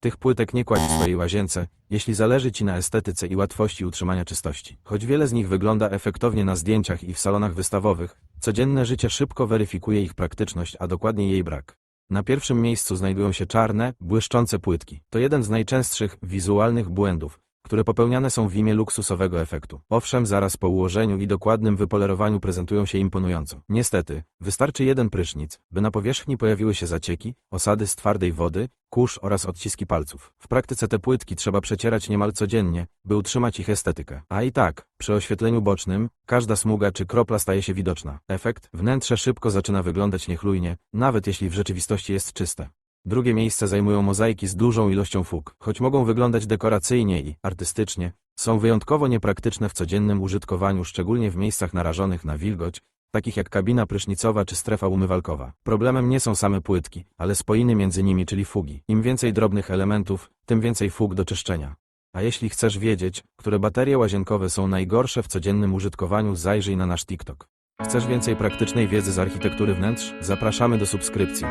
Tych płytek nie kładź w swojej łazience, jeśli zależy Ci na estetyce i łatwości utrzymania czystości. Choć wiele z nich wygląda efektownie na zdjęciach i w salonach wystawowych, codzienne życie szybko weryfikuje ich praktyczność, a dokładnie jej brak. Na pierwszym miejscu znajdują się czarne, błyszczące płytki. To jeden z najczęstszych wizualnych błędów, które popełniane są w imię luksusowego efektu. Owszem, zaraz po ułożeniu i dokładnym wypolerowaniu prezentują się imponująco. Niestety, wystarczy jeden prysznic, by na powierzchni pojawiły się zacieki, osady z twardej wody, kurz oraz odciski palców. W praktyce te płytki trzeba przecierać niemal codziennie, by utrzymać ich estetykę. A i tak, przy oświetleniu bocznym, każda smuga czy kropla staje się widoczna. Efekt, wnętrze szybko zaczyna wyglądać niechlujnie, nawet jeśli w rzeczywistości jest czyste. Drugie miejsce zajmują mozaiki z dużą ilością fug. Choć mogą wyglądać dekoracyjnie i artystycznie, są wyjątkowo niepraktyczne w codziennym użytkowaniu, szczególnie w miejscach narażonych na wilgoć, takich jak kabina prysznicowa czy strefa umywalkowa. Problemem nie są same płytki, ale spoiny między nimi, czyli fugi. Im więcej drobnych elementów, tym więcej fug do czyszczenia. A jeśli chcesz wiedzieć, które baterie łazienkowe są najgorsze w codziennym użytkowaniu, zajrzyj na nasz TikTok. Chcesz więcej praktycznej wiedzy z architektury wnętrz? Zapraszamy do subskrypcji.